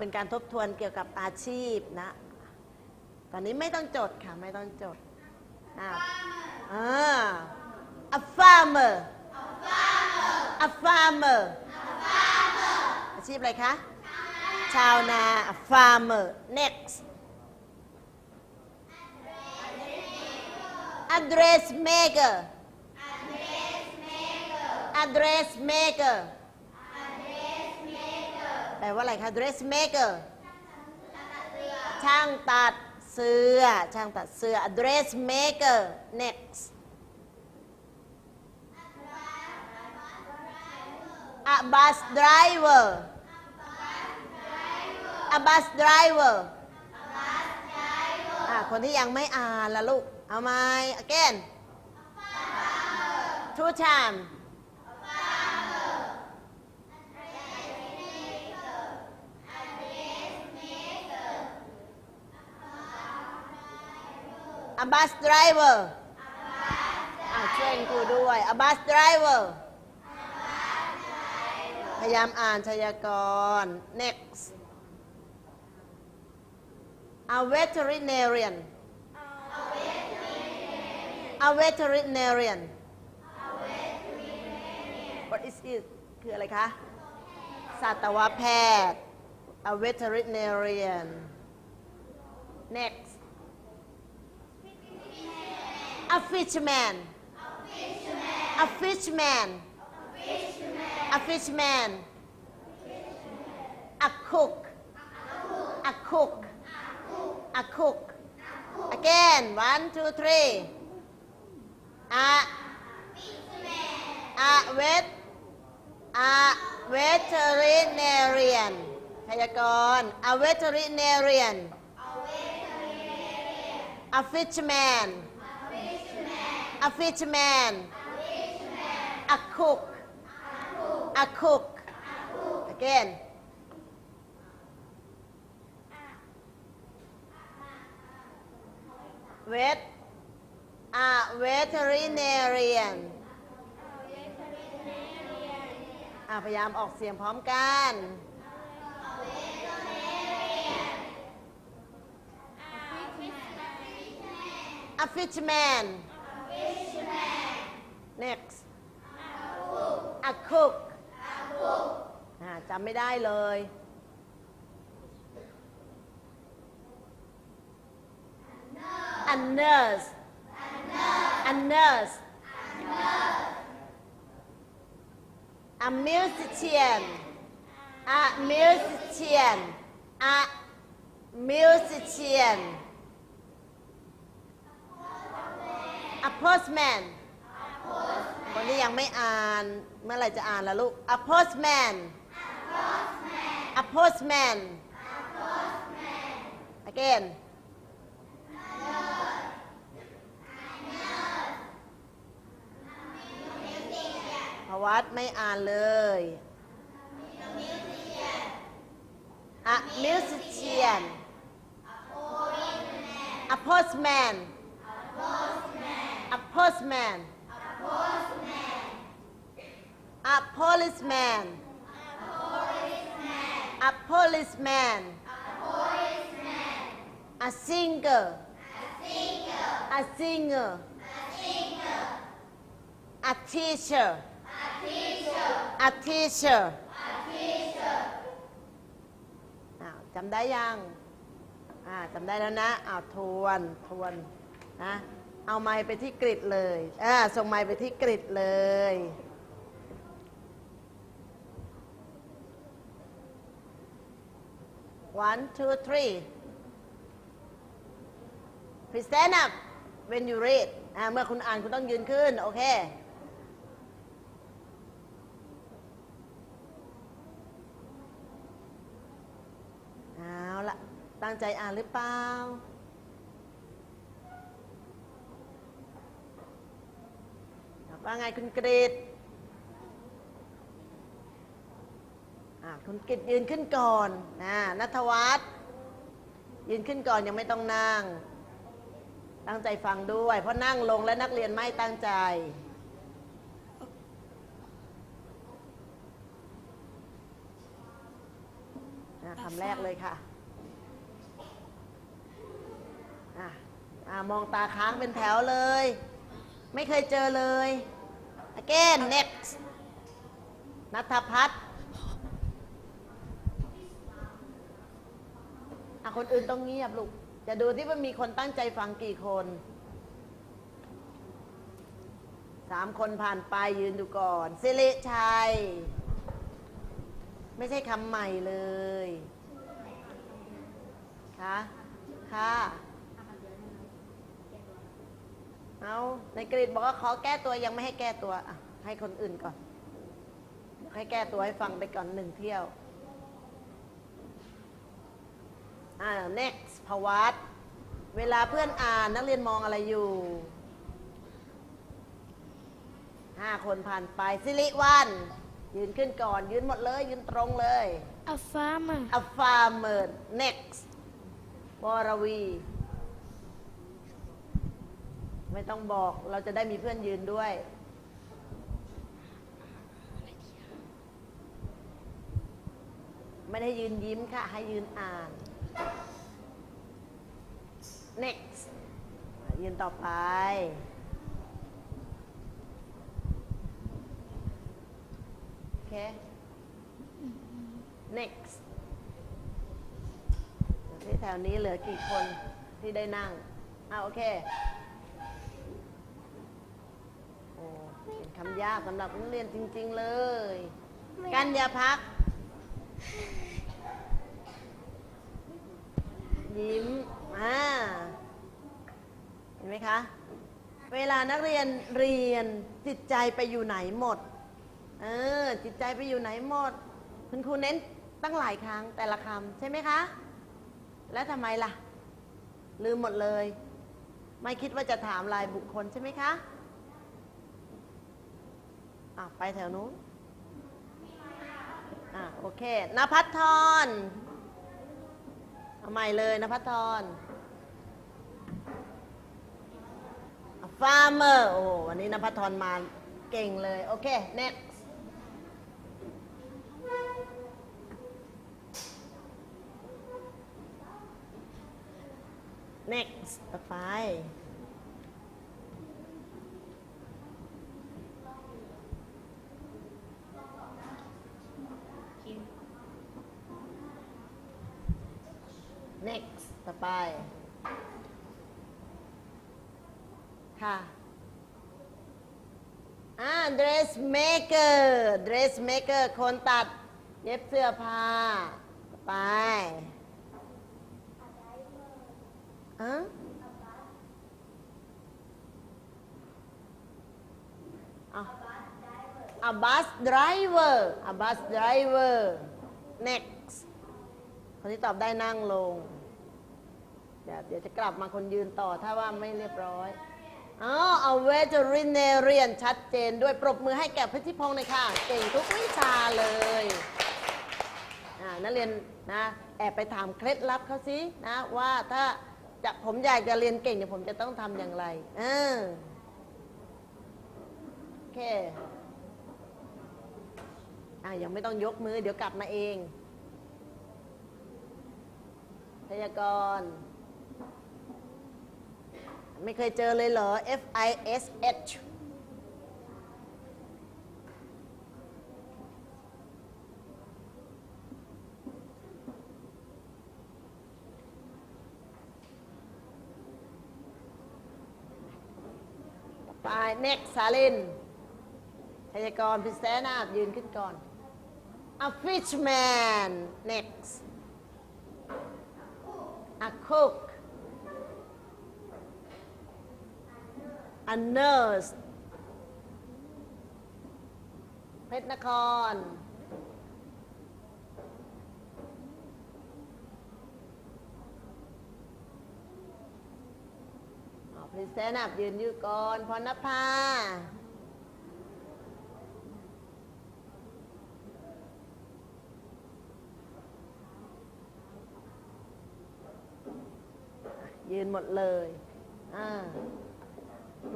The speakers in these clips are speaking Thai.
เป็นการทบทวนเกี่ยวกับอาชีพนะ ตอนนี้ไม่ต้องจดค่ะ ไม่ต้องจดอ้าวอ่า a farmer a farmer อาชีพอะไรคะ ชาวนา a farmer next address maker address maker address maker แปลว่าอะไรคะ dressmaker ช่างตัดเสื้อ ช่างตัดเสื้อ dressmaker next a bus driver a bus driver อะคนที่ยังไม่อ่านละลูก เอาไหม again two time a bus driver อะช่วยครูด้วย a bus driver พยายามอ่านชยากร next a veterinarian a veterinarian what is it คืออะไรคะสัตวแพทย์ a veterinarian next a fisherman a fishman a fishman a cook a cook a cook again one two three a a vet a veterinarian พยากรณ์ a veterinarian a fisherman a fisherman a cook a cook again vet a veterinarian พยายามออกเสียงพร้อมกัน a fisherman next a cook อ่าจำไม่ได้เลย a nurse a nurse a musician a musician a musician A postman คนที่ยังไม่อ่านเมื่อไหร่จะอ่านล่ะลูก a postman a postman again พวัตไม่อ่านเลย a musician a postman a postman postman a policeman a policeman a singer a singer a teacher a teacher อ้าจำได้ยังอ่าจำได้แล้วนะอ้าวทวน ทวน นะ เอาไม้ไปที่กริดเลยอ่าส่งไม้ไปที่กริดเลย one two three please stand up when you read อ่าเมื่อคุณอ่านคุณต้องยืนขึ้น โอเค เอาละตั้งใจอ่านหรือเปล่า ว่าไงคุณกรีดคุณกรีดยืนขึ้นก่อนนะนัทวัฒน์ยืนขึ้นก่อนยังไม่ต้องนั่ง ตั้งใจฟังด้วย เพราะนั่งลงและนักเรียนไม่ตั้งใจ คำแรกเลยค่ะอะมองตาค้างเป็นแถวเลย ไม่เคยเจอเลย again next นัทพัฒน์อะคนอื่นต้องเงียบลูก จะดูที่ว่ามีคนตั้งใจฟังกี่คน สามคนผ่านไปยืนดูก่อนสิริชัย ไม่ใช่คำใหม่เลยค่ะค่ะ เอาในกรีดบอกว่าขอแก้ตัวยังไม่ให้แก้ตัวอะให้คนอื่นก่อนให้แก้ตัวให้ฟังไปก่อนหนึ่งเที่ยว อ่า next ภวัตเวลาเพื่อนอ่านนักเรียนมองอะไรอยู่ห้าคนผ่านไปสิริวันยืนขึ้นก่อน ยืนหมดเลย ยืนตรงเลย A farmer. a farmer next วรวี ไม่ต้องบอกเราจะได้มีเพื่อนยืนด้วย ไม่ได้ยืนยิ้มค่ะ ให้ยืนอ่าน next ยืนต่อไป โอเค next ที่แถวนี้เหลือกี่คนที่ได้นั่งอ่าโอเค โอ้ เป็นคำยากสำหรับนักเรียนจริง ๆ เลย กัญญาพัก ยิ้มอ่าเห็นไหมคะ เวลานักเรียนเรียนจิตใจไปอยู่ไหนหมด เออ จิตใจไปอยู่ไหนหมด คุณครูเน้นตั้งหลายครั้งแต่ละคำใช่ไหมคะ แล้วทำไมล่ะ ลืมหมดเลย ไม่คิดว่าจะถามรายบุคคลใช่ไหมคะ อะไปแถวนู้นอะโอเคนภัทรรเอาใหม่เลยนภัทร farmer โอ้วันนี้นภัทรมาเก่งเลย โอเค next next ต่อไป next ต่อไป ค่ะ อ่า dressmaker dressmaker คนตัด เย็บเสื้อผ้า ไปอะเอาอะ bus driver อะ bus driver next คนที่ตอบได้นั่งลง เดี๋ยวเดี๋ยวจะกลับมาคนยืนต่อถ้าว่าไม่เรียบร้อยอ๋อเอา veterinarian ชัดเจนด้วยปรบมือให้แก่พระทิพงศ์เลยค่ะ เก่งทุกวิชาเลยอ่านักเรียนนะแอบไปถามเคล็ดลับเขาสินะว่าถ้าจะผมอยากจะเรียนเก่งเนี่ยผมจะต้องทำอย่างไรเออโอเคอ่ายังไม่ต้องยกมือเดี๋ยวกลับมาเองพยากรณ์ ไม่เคยเจอเลยเหรอ F I S H ไป next สาลินพยากรพิเศษนาบยืนขึ้นก่อน a fishman next a cook a nurse เพชรนคร พรีเซนต์อับยืนอยู่ก่อนพรณภายืนหมดเลย อ่า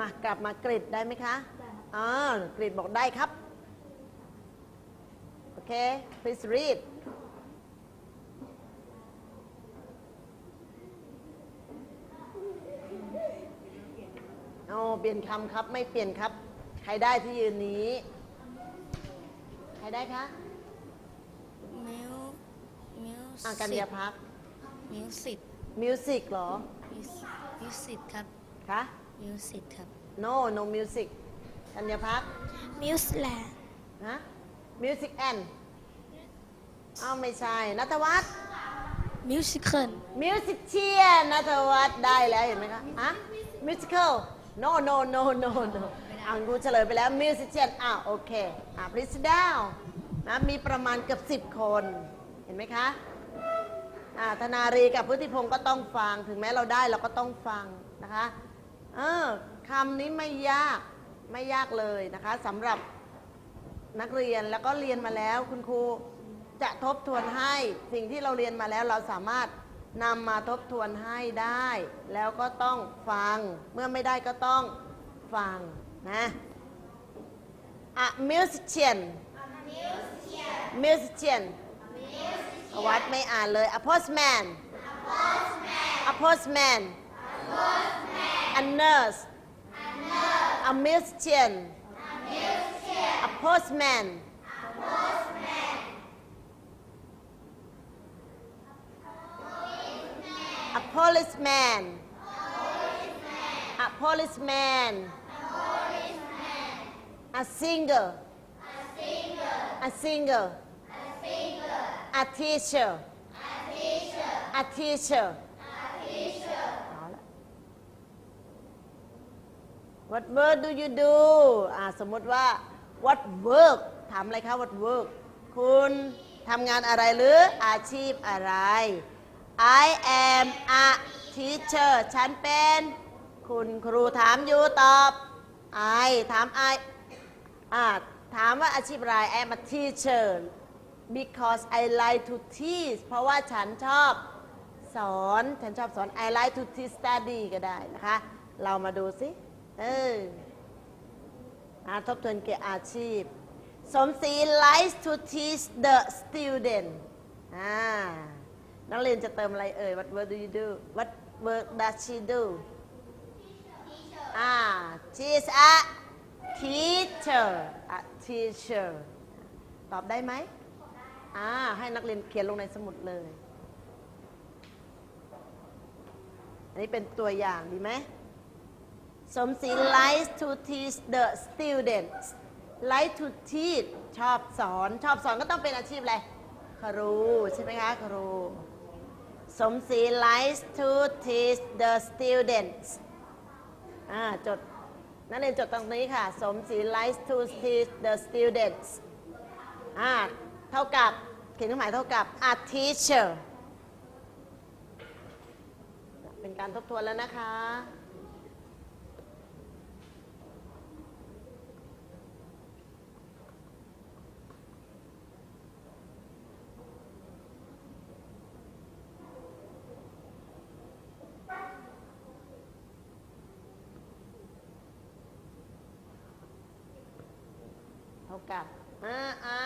มากลับมากริดได้ไหมคะอ๋อกริดบอกได้ครับ โอเค please read โอ้เปลี่ยนคำครับ ไม่เปลี่ยนครับ ใครได้ที่ยืนนี้ ใครได้คะ มิวมิวอากัญญาพักมิวสิตมิวสิกเหรอมิวสิตครับ คะ มิวสิกครับ no no music กัญญาพักมิวส์แลนด์ฮะ music and อ้าวไม่ใช่นัทวัฒน์ มิวสิคล music เชียนัทวัฒน์ได้แล้วเห็นไหมคะอะ musical no no no no no อ่านกูเฉลยไปแล้ว musician อ้าวโอเค อ่า please sit down นะมีประมาณเกือบสิบคน เห็นไหมคะอ่าธนารีกับพุทธิพงศ์ก็ต้องฟัง ถึงแม้เราได้เราก็ต้องฟังนะคะ เออคำนี้ไม่ยากไม่ยากเลยนะคะสำหรับนักเรียนแล้วก็เรียนมาแล้วคุณครูจะทบทวนให้สิ่งที่เราเรียนมาแล้วเราสามารถนำมาทบทวนให้ได้ แล้วก็ต้องฟัง เมื่อไม่ได้ก็ต้องฟังนะ A musician musician วัดไม่อ่านเลย a postman a postman a nurse a nurse. a musician a musician. a postman a postman. A policeman a policeman a singer a singer a singer. A teacher a teacher เอ What work do you do อ่าสมมติว่า What work ถามอะไรคะ What work คุณทำงานอะไรหรืออาชีพอะไร I am a teacher ฉันเป็น คุณครูถามอยู่ตอบ I ถาม I อ่าถามว่าอาชีพอะไร I am a teacher because I like to teach เพราะว่าฉันชอบสอน ฉันชอบสอน I like to teach study ก็ได้นะคะ เรามาดูสิ เอออาทบทวนเกี่ยวกับอาชีพ สมศรี likes to teach the student อ่านักเรียนจะเติมอะไรเอ่ย What work do you do What work does she do อ่า she is a teacher a teacher ตอบได้ไหมอ่า ให้นักเรียนเขียนลงในสมุดเลย อันนี้เป็นตัวอย่างดีไหม สมศรี likes to teach the students like to teach ชอบสอน ชอบสอนก็ต้องเป็นอาชีพอะไร ครู ใช่ไหมคะครู สมศรี likes to teach the students อ่าจดนักเรียนจดตรงนี้ค่ะ สมศรี likes to teach the students อ่าเท่ากับเขียนเครื่องหมายเท่ากับ a teacher เป็นการทบทวนแล้วนะคะ ท่ากับอาอา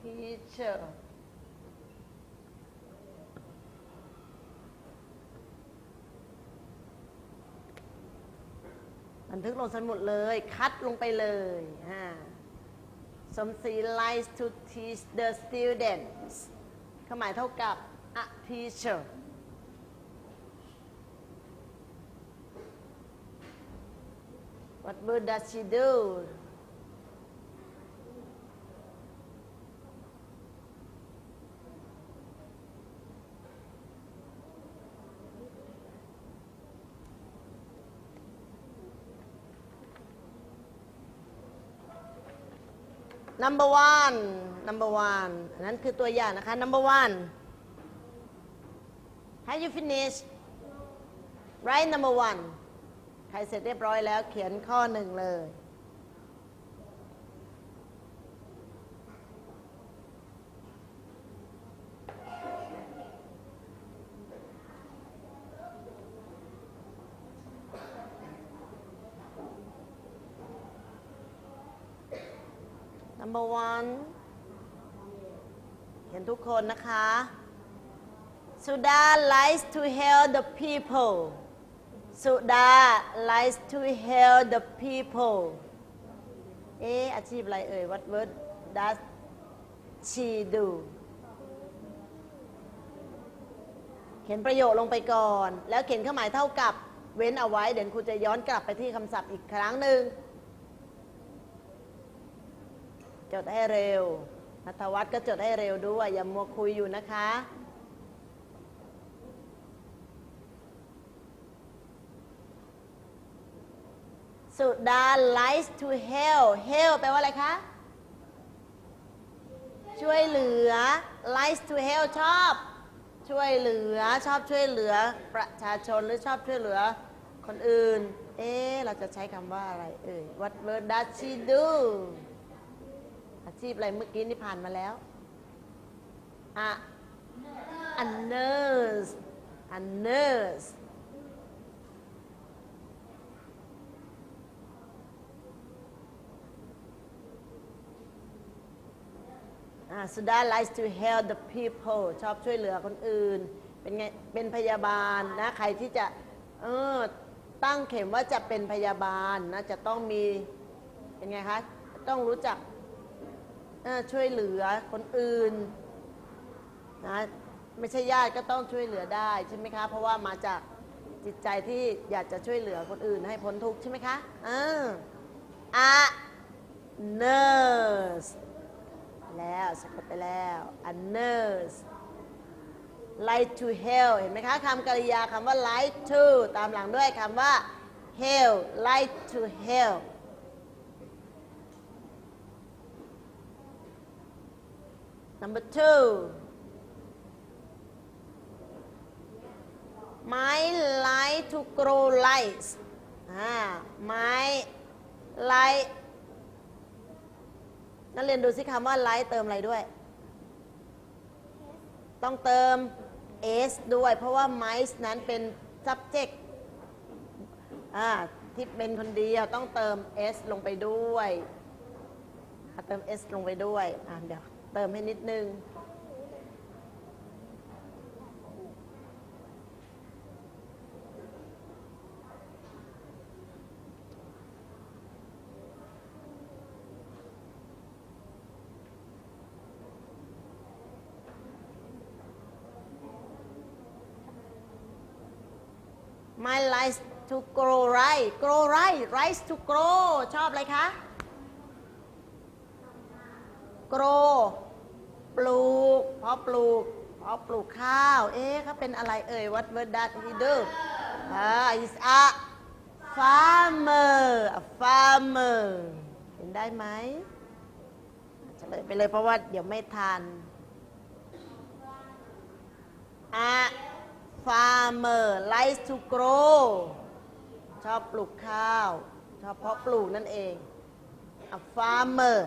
teacher บันทึกลงสมุดเลย คัดลงไปเลยอ่าสมศรี likes to teach the students เครื่องหมายเท่ากับ a teacher What work does she do? Number one number one อันนั้นคือตัวอย่างนะคะ number one have you finished write number one ใครเสร็จเรียบร้อยแล้วเขียนข้อหนึ่งเลย number one เห็นทุกคนนะคะ Suda likes to help the people สุดา likes to help the people เอ๊ะอาชีพอะไรเอ่ย what word does she do เขียนประโยคลงไปก่อน แล้วเขียนเครื่องหมายเท่ากับเว้นเอาไว้ เดี๋ยวครูจะย้อนกลับไปที่คำศัพท์อีกครั้งหนึ่ง จดให้เร็วนัทวัฒน์ก็จดให้เร็วด้วย อย่ามัวคุยอยู่นะคะสุดา lies to help help แปลว่าอะไรคะ ช่วยเหลือ lies to help ชอบ ช่วยเหลือ ชอบช่วยเหลือ ประชาชนหรือชอบช่วยเหลือ คนอื่น เอ๊เราจะใช้คำว่าอะไรเอ่ย What word does she do อาชีพอะไรเมื่อกี้นี่ผ่านมาแล้วอะ a nurse a nurse อ่าสุดา likes to help the people ชอบช่วยเหลือคนอื่น เป็นไง เป็นพยาบาลนะ ใครที่จะ เออ ตั้งเข็มว่าจะเป็นพยาบาลนะ จะต้องมี เป็นไงคะ ต้องรู้จัก ช่วยเหลือคนอื่นนะไม่ใช่ญาติก็ต้องช่วยเหลือได้ใช่ไหมคะ เพราะว่ามาจากจิตใจที่อยากจะช่วยเหลือคนอื่นให้พ้นทุกข์ใช่ไหมคะเออ a nurse แล้วสะกดไปแล้ว a nurse like to help เห็นไหมคะคำกริยาคำว่า like to ตามหลังด้วยคำว่า help like to help number two my like to grow lights อ่า my like นักเรียนดูสิคำว่า like เติมอะไรด้วย ต้องเติม s ด้วย เพราะว่า mice นั้นเป็น subject อ่าที่เป็นคนเดียวต้องเติม s ลงไปด้วยอะเติม s ลงไปด้วย อะเดี๋ยว เติมให้นิดนึง My likes to grow right grow right rice to grow ชอบอะไรคะ grow ปลูกเพราะปลูกเพราะปลูกข้าว เอ๊ะเขาเป็นอะไรเอ่ย what word does he do อ่า is a farmer a farmer เห็นได้ไหมเฉลยไปเลยเพราะว่าเดี๋ยวไม่ทัน a farmer likes to grow ชอบปลูกข้าว ชอบเพาะปลูกนั่นเอง a farmer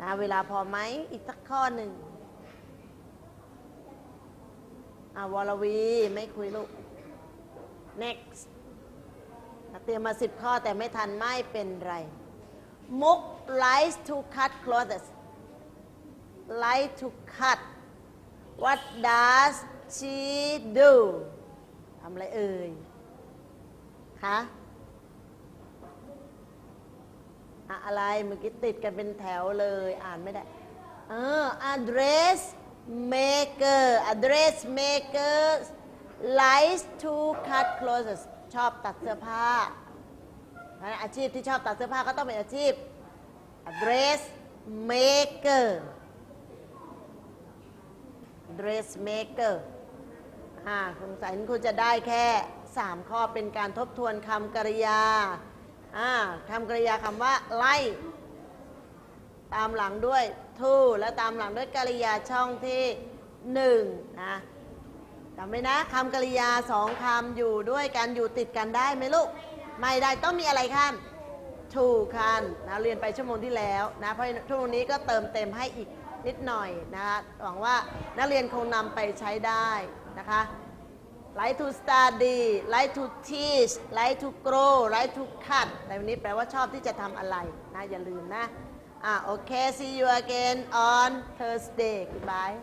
นะเวลาพอไหมอีกสักข้อหนึ่ง อ่าวรวีไม่คุยลูก next เตรียมมาสิบข้อแต่ไม่ทันไม่เป็นไร มุก likes to cut clothes like to cut what does she do ทำอะไรเอ่ย คะ อะอะไรเมื่อกี้ติดกันเป็นแถวเลย อ่านไม่ได้ เออ address maker address maker likes to cut clothes ชอบตัดเสื้อผ้าเพราะฉะนั้นอาชีพที่ชอบตัดเสื้อผ้าก็ต้องเป็นอาชีพ address maker dressmaker อ่าสงสัยคุณจะได้แค่ 3 ข้อเป็นการทบทวนคำกริยาอ่าคำกริยาคำว่าไล่ ตามหลังด้วย to และตามหลังด้วยกริยาช่องที่1นะจำไว้นะคำกริยาสองคำอยู่ด้วยกันอยู่ติดกันได้ไหมลูก ไม่ได้ต้องมีอะไรขั้นถูกคันนะเรียนไปชั่วโมงที่แล้วนะเพราะชั่วโมงนี้ก็เติมเต็มให้อีกนิดหน่อยนะคะหวังว่านักเรียนคงนำไปใช้ได้นะคะ like to study like to teach like to grow like to cut แต่วันนี้แปลว่าชอบที่จะทำอะไรนะอย่าลืมนะ Ah, okay. See you again on Thursday. Goodbye.